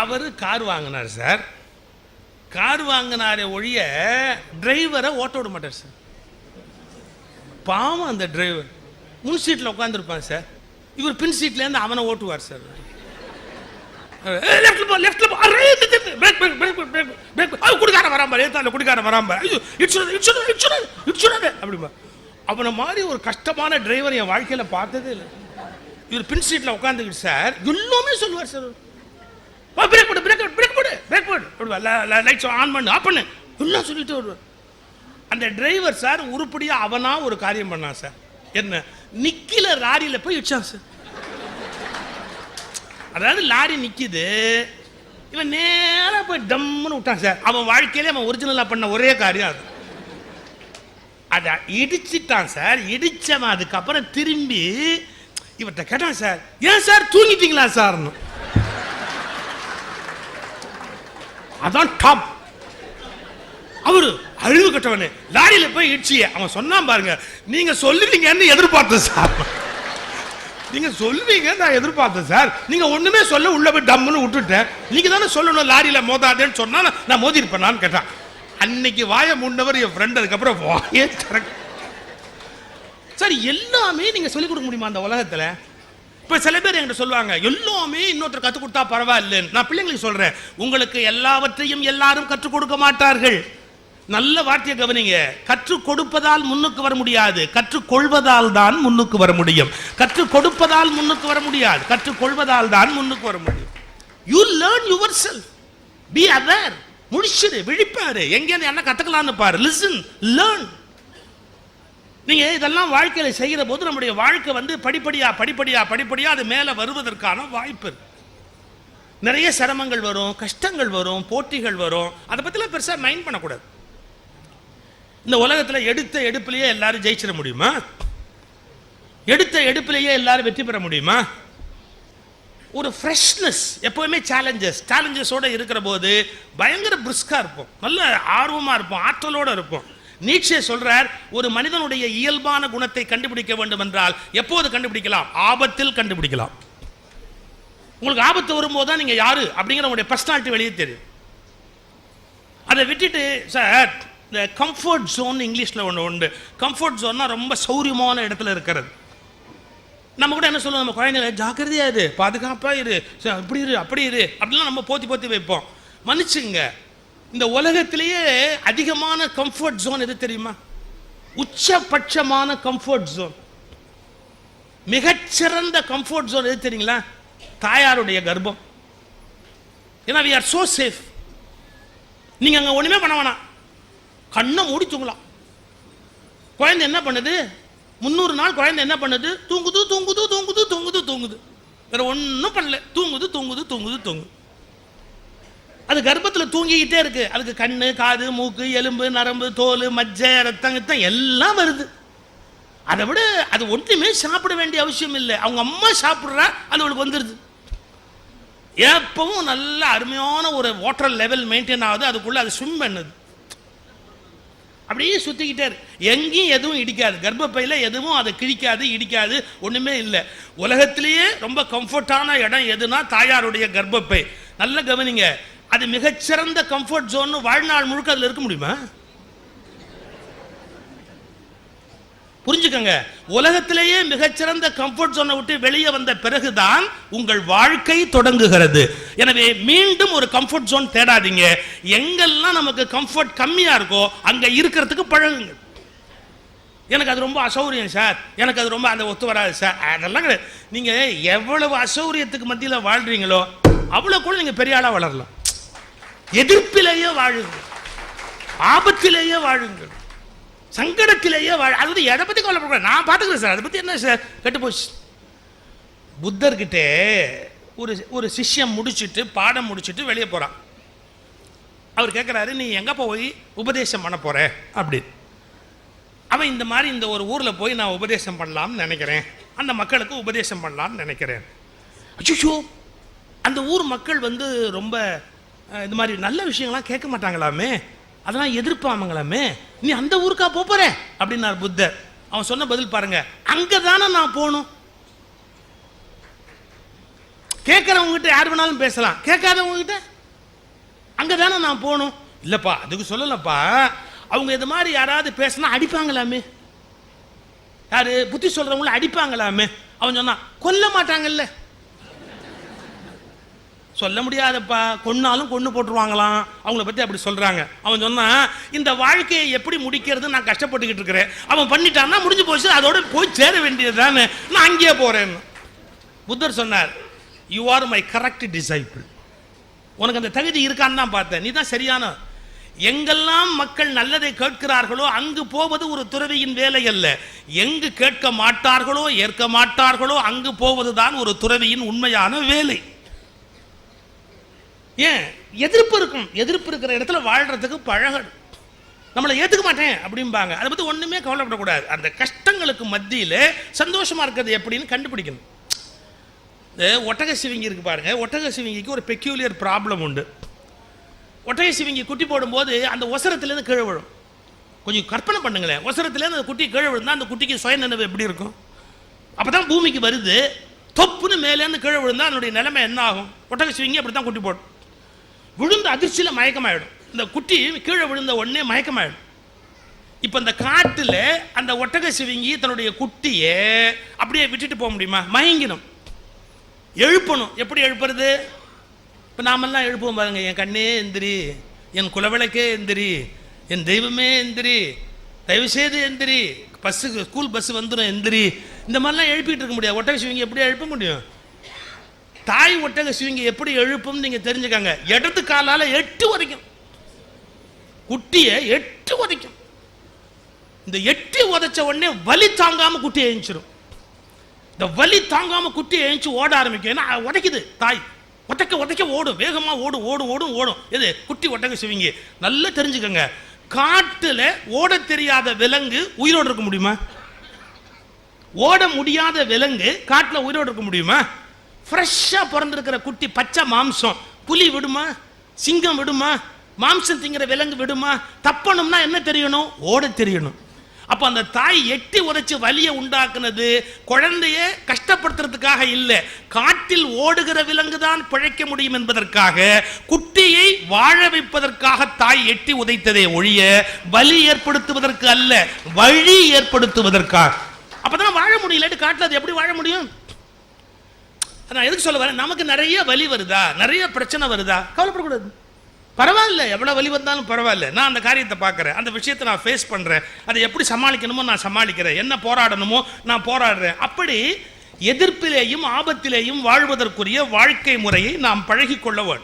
அவர் car வாங்கினார் sir car வாங்கினாரே ஒழிய டிரைவரை ஓட்ட விட மாட்டார் சார் பாவம் அந்த டிரைவர் முன் சீட்டில் உட்காந்துருப்பான் சார் இவர் பின் சீட்லேருந்து அவனை ஓட்டுவார் சார் லெஃப்ட்ல போ வராம ஏத்தால குடிக்கார வராம ஐயோ அப்படிமா அவனை மாதிரி ஒரு கஷ்டமான டிரைவர் என் வாழ்க்கையில பார்த்ததே இல்லை. இவர் பின் சீட்டில் உட்காந்துக்கிட்டு சார் எல்லாமே சொல்லுவார் சார் லைட்ஸ் ஆன் பண்ணு ஆஃப் பண்ணு. எல்லாம் சொல்லிட்டு வருவார் அந்த டிரைவர் சார் உருப்படியாக அவனா ஒரு காரியம் பண்ணான் சார் என்ன? நிக்கில லாரியில் போய் இடிச்சான் சார் அதாவது லாரி நிற்கிது இவன் நேராக போய் டம்முன்னு விட்டான் சார் அவன் வாழ்க்கையிலே அவன் ஒரிஜினலாக பண்ண ஒரே காரியம் அது. அதை இடிச்சிட்டான் சார் இடிச்சவன் அதுக்கப்புறம் திரும்பி இவர்கிட்ட கேட்டான் சார் ஏன் சார் தூங்கிட்டீங்களா சார்னு அதான் டாப் அவர் அழிவு கட்டவனே. லாரியில் போய் இடிச்சிய. அவன் சொன்னான் பாருங்க நீங்க சொல்லுவீங்கன்னு எதிர்பார்த்தேன் சார். நீங்க சொல்லுவீங்க நான் எதிர்பார்த்தேன் சார். நீங்க ஒண்ணுமே சொல்ல உள்ள போய் டம்முன்னு விட்டுட்டேன். நீங்க தானே சொல்லணும் லாரியில மோதாதேன்னு சொன்னா நான் மோதி இருப்பேனான்னு கேட்டான். அன்னைக்கு வாய முன்னவர் என் ஃப்ரெண்ட் அதுக்கப்புறம் வாயே சார் எல்லாமே நீங்க சொல்லிக் கொடுக்க முடியுமா அந்த உலகத்துல? இப்போ சில பேர் என்கிட்ட சொல்லுவாங்க எல்லாமே இன்னொருத்தர் கற்றுக் கொடுத்தா பரவாயில்லைன்னு. நான் பிள்ளைங்களுக்கு சொல்கிறேன் உங்களுக்கு எல்லாவற்றையும் எல்லாரும் கற்றுக் கொடுக்க மாட்டார்கள். நல்ல வார்த்தையை கவனிங்க. கற்றுக் கொடுப்பதால் முன்னுக்கு வர முடியாது. கற்றுக்கொள்வதால் தான் முன்னுக்கு வர முடியும். கற்றுக் கொடுப்பதால் முன்னுக்கு வர முடியாது. கற்றுக்கொள்வதால் தான் முன்னுக்கு வர முடியும். You learn yourself be aware முடிச்சிடு விழிப்பாரு. எங்கேருந்து என்ன கற்றுக்கலான்னு பாரு. லிசன் லேர்ன் நீங்கள் இதெல்லாம் வாழ்க்கையில் செய்கிற போது நம்முடைய வாழ்க்கை வந்து படிப்படியாக படிப்படியாக படிப்படியாக அது மேலே வருவதற்கான வாய்ப்பு நிறைய சிரமங்கள் வரும் கஷ்டங்கள் வரும் போட்டிகள் வரும். அதை பற்றிலாம் பெருசாக மைண்ட் பண்ணக்கூடாது. இந்த உலகத்தில் எடுத்த எடுப்பிலேயே எல்லாரும் ஜெயிச்சிட முடியுமா? எடுத்த எடுப்பிலேயே எல்லாரும் வெற்றி பெற முடியுமா? ஒரு ஃப்ரெஷ்னஸ் எப்போவுமே சேலஞ்சஸ் சேலஞ்சஸோடு இருக்கிற போது பயங்கர பிரிஸ்காக இருப்போம். நல்ல ஆர்வமாக இருப்போம் ஆற்றலோட இருப்போம். நீட்சே சொல்றார் ஒரு மனிதனுடைய இயல்பான குணத்தை கண்டுபிடிக்க வேண்டும் என்றால் எப்போது கண்டுபிடிக்கலாம்? ஆபத்தில் கண்டுபிடிக்கலாம். உங்களுக்கு ஆபத்து வரும்போது தான் நீங்க யாரு? அப்படிங்கிற உங்களுடைய பர்சனாலிட்டி வெளியே தெரியும். அதை விட்டுட்டு சார் இந்த கம்ஃபர்ட் ஜோன் இங்கிலீஷில் ஒன்று உண்டு. கம்ஃபர்ட் ஜோன்னா ரொம்ப சௌரியமான இடத்துல இருக்கிறது. நம்ம கூட என்ன சொல்லுவோம்? நம்ம குழந்தைங்க ஜாக்கிரதையா இரு பாதுகாப்பாக இரு இப்படி இரு அப்படி இரு அப்படிலாம் நம்ம போத்தி போத்தி வைப்போம். மன்னிச்சுங்க. இந்த உலகத்திலேயே அதிகமான கம்ஃபர்ட் ஜோன் எது தெரியுமா? உச்சபட்சமான கம்ஃபர்ட் ஜோன் மிகச்சிறந்த கம்ஃபர்ட் ஜோன் எது தெரியுங்களா? தாயாருடைய கர்ப்பம். ஏன்னா வி ஆர் சோ சேஃப் நீங்க அங்க ஒண்ணுமே பண்ண வேணாம். கண்ணை மூடி தூங்கலாம். குழந்தை என்ன பண்ணுது? முந்நூறு நாள் குழந்தை என்ன பண்ணுது? தூங்குது தூங்குது தூங்குது தூங்குது தூங்குது. வேற ஒன்றும் பண்ணல. தூங்குது தூங்குது தூங்குது தூங்குது. அது கர்ப்பத்தில் தூங்கிக்கிட்டே இருக்கு. அதுக்கு கண்ணு காது மூக்கு எலும்பு நரம்பு தோல் மஜ்ஜை ரத்தம் ரத்தம் எல்லாம் வருது. அதை விட அது ஒன்றுமே சாப்பிட வேண்டிய அவசியம் இல்லை. அவங்க அம்மா சாப்பிட்றா அது அவளுக்கு வந்துடுது எப்பவும் நல்ல அருமையான ஒரு வாட்டர் லெவல் மெயின்டைன் ஆகுது. அதுக்குள்ளே அது ஸ்விம் பண்ணுது. அப்படியே சுற்றிக்கிட்டே இருக்கு. எங்கேயும் எதுவும் இடிக்காது. கர்ப்பப்பையில் எதுவும் அதை கிழிக்காது இடிக்காது ஒன்றுமே இல்லை. உலகத்திலேயே ரொம்ப கம்ஃபர்டான இடம் எதுனா தாயாருடைய கர்ப்பப்பை. நல்ல கவனிங்க. அது மிகச்சிறந்த கம்ஃபர்ட் ஜோன் வாழ்நாள் முழுக்க அதில் இருக்க முடியுமா? புரிஞ்சுக்கங்க. உலகத்திலேயே மிகச்சிறந்த கம்ஃபர்ட் ஜோனை விட்டு வெளியே வந்த பிறகுதான் உங்கள் வாழ்க்கை தொடங்குகிறது. எனவே மீண்டும் ஒரு கம்ஃபர்ட் ஜோன் தேடாதீங்க. எங்கெல்லாம் நமக்கு கம்ஃபர்ட் கம்மியா இருக்கோ அங்க இருக்கிறதுக்கு பழகுங்க எனக்கு அது ரொம்ப அசௌரியம் சார். எனக்கு அது ரொம்ப அந்த ஒத்து வராது சார். அதெல்லாம் கிடையாது. நீங்க எவ்வளவு அசௌரியத்துக்கு மத்தியில் வாழ்றீங்களோ அவ்வளோ கூட நீங்க பெரிய ஆளாக வளரலாம். எதிர்ப்பிலேயே வாழுங்கள். ஆபத்திலேயே வாழுங்கள். சங்கடத்திலேயே வாழ அது வந்து எதை பற்றி கவலைப்படக்கூடாது நான் பார்த்துக்கிறேன் சார். அதை பற்றி என்ன சார்? கெட்டு போச்சு. புத்தர்கிட்ட ஒரு ஒரு சிஷ்யம் முடிச்சிட்டு பாடம் முடிச்சிட்டு வெளியே போகிறான் அவர் கேட்குறாரு நீ எங்கே போய் உபதேசம் பண்ண போற? அப்படின்னு. அவன் இந்த மாதிரி இந்த ஒரு ஊரில் போய் நான் உபதேசம் பண்ணலாம்னு நினைக்கிறேன். அந்த மக்களுக்கு உபதேசம் பண்ணலாம்னு நினைக்கிறேன். அச்சோ அந்த ஊர் மக்கள் வந்து ரொம்ப இந்த மாதிரி நல்ல விஷயங்கள்லாம் கேட்க மாட்டாங்களாமே அதெல்லாம் எதிர்ப்பாமங்களாமே? நீ அந்த ஊருக்கா போப் போற அப்படின்னார் புத்தர். அவன் சொன்ன பதில் பாருங்க. அங்கே தானே நான் போகணும். கேட்கறவங்க கிட்ட யார் வேணாலும் பேசலாம். கேட்காதவங்க கிட்ட அங்க தானே நான் போகணும். இல்லப்பா அதுக்கு சொல்லலப்பா. அவங்க இது மாதிரி யாராவது பேசினா அடிப்பாங்களாமே? யாரு? புத்தி சொல்றவங்கள அடிப்பாங்களாமே? அவன் சொன்னான் கொல்ல மாட்டாங்கல்ல. சொல்ல முடியாதப்பா கொன்னாலும் கொன்று போட்டுருவாங்களாம். அவங்கள பற்றி அப்படி சொல்கிறாங்க அவன் சொன்னான் இந்த வாழ்க்கையை எப்படி முடிக்கிறது நான் கஷ்டப்பட்டுக்கிட்டு இருக்கிறேன். அவன் பண்ணிட்டான்னா முடிஞ்சு போச்சு அதோட போய் சேர வேண்டியது தானே நான் அங்கேயே போகிறேன்னு புத்தர் சொன்னார் you are my correct disciple உனக்கு அந்த தகுதி இருக்கான்னு தான் பார்த்தேன். நீ தான் சரியான எங்கெல்லாம் மக்கள் நல்லதை கேட்கிறார்களோ அங்கு போவது ஒரு துறவியின் வேலை அல்ல. எங்கு கேட்க மாட்டார்களோ ஏற்க மாட்டார்களோ அங்கு போவதுதான் ஒரு துறவியின் உண்மையான வேலை. ஏன்? எதிர்ப்பு இருக்கும் எதிர்ப்பு இருக்கிற இடத்துல வாழ்கிறதுக்கு பழகணும். நம்மளை ஏற்றுக்க மாட்டேன் அப்படிம்பாங்க. அதை பற்றி ஒன்றுமே கவலைப்படக்கூடாது. அந்த கஷ்டங்களுக்கு மத்தியில் சந்தோஷமாக இருக்கிறது எப்படின்னு கண்டுபிடிக்கணும். இந்த ஒட்டக சிவிங்கி இருக்கு பாருங்கள் ஒட்டக சிவிங்கிக்கு ஒரு பெக்யூலியர் ப்ராப்ளம் உண்டு. ஒட்டக சிவிங்கி குட்டி போடும்போது அந்த ஒசரத்துலேருந்து கீழே விழும். கொஞ்சம் கற்பனை பண்ணுங்களேன். ஒசரத்துலேருந்து அந்த குட்டி கீழே விழுந்தா அந்த குட்டிக்கு சுய நினைவு எப்படி இருக்கும்? அப்போ தான் பூமிக்கு வருது. தொப்புன்னு மேலேருந்து கீழே விழுந்தா அதனுடைய நிலைமை என்ன ஆகும்? ஒட்டக சிவிங்கி அப்படி தான் குட்டி போடும். விழுந்த அதிர்ச்சியில் மயக்கமாயிடும். இந்த குட்டி கீழே விழுந்த உடனே மயக்கமாயிடும். இப்போ இந்த காட்டில் அந்த ஒட்டக சிவிங்கி தன்னுடைய குட்டியை அப்படியே விட்டுட்டு போக முடியுமா? மயங்கிடும். எழுப்பணும். எப்படி எழுப்புறது? இப்போ நாமெல்லாம் எழுப்புவோம் பாருங்க என் கண்ணே எந்திரி என் குலவிளக்கே எந்திரி என் தெய்வமே எந்திரி தயவு செய்து எந்திரி பஸ்ஸுக்கு ஸ்கூல் பஸ் வந்துடும் எந்திரி. இந்த மாதிரிலாம் எழுப்பிட்டு இருக்க முடியாது. ஒட்டக சிவிங்கி எப்படி எழுப்ப முடியும்? தாய் ஒட்டக சிவிங்கி எப்படி எழுப்பும் நீங்க தெரிஞ்சுக்கங்க. இடது காலால எட்டு உதைக்கும். குட்டியை எட்டு உதைக்கும். இந்த எட்டு உதைச்ச உடனே வலி தாங்காம குட்டி எழுந்திரும். இந்த வலி தாங்காம குட்டி எழுந்துச்சு ஓட ஆரம்பிக்கும். ஏன்னா உதைக்குது தாய். உதைக்க உதைக்க ஓடும். வேகமா ஓடும் ஓடும் ஓடும் ஓடும். எது குட்டி ஒட்டக சிவிங்கி. நல்லா தெரிஞ்சுக்கோங்க. காட்டுல ஓட தெரியாத விலங்கு உயிரோடு இருக்க முடியுமா? ஓட முடியாத விலங்கு காட்டில் உயிரோடு இருக்க முடியுமா? ஃப்ரெஷ்ஷாக பிறந்திருக்கிற குட்டி பச்சை மாம்சம். புலி விடுமா? சிங்கம் விடுமா? மாம்சம் திங்கிற விலங்கு விடுமா? தப்பணும்னா என்ன தெரியணும்? ஓட தெரியணும். அப்போ அந்த தாய் எட்டி உதைச்சு வலியை உண்டாக்குனது குழந்தைய கஷ்டப்படுத்துறதுக்காக இல்லை. காட்டில் ஓடுகிற விலங்கு தான் பிழைக்க முடியும் என்பதற்காக குட்டியை வாழ வைப்பதற்காக தாய் எட்டி உதைத்ததே ஒழிய வலி ஏற்படுத்துவதற்கு அல்ல வழி ஏற்படுத்துவதற்காக அப்பதான் வாழ முடியல. காட்டில் அது எப்படி வாழ முடியும்? நான் எதுக்கு சொல்ல வரேன்? நமக்கு நிறைய வலி வருதா? நிறைய பிரச்சனை வருதா? கவலைப்படக்கூடாது. பரவாயில்ல. எவ்வளோ வலி வந்தாலும் பரவாயில்ல. நான் அந்த காரியத்தை பார்க்குறேன். அந்த விஷயத்தை நான் ஃபேஸ் பண்ணுறேன் அதை எப்படி சமாளிக்கணுமோ நான் சமாளிக்கிறேன். என்ன போராடணுமோ நான் போராடுறேன். அப்படி எதிர்ப்பிலேயும் ஆபத்திலேயும் வாழ்வதற்குரிய வாழ்க்கை முறையை நாம் பழகி கொள்ள வேண்டும்.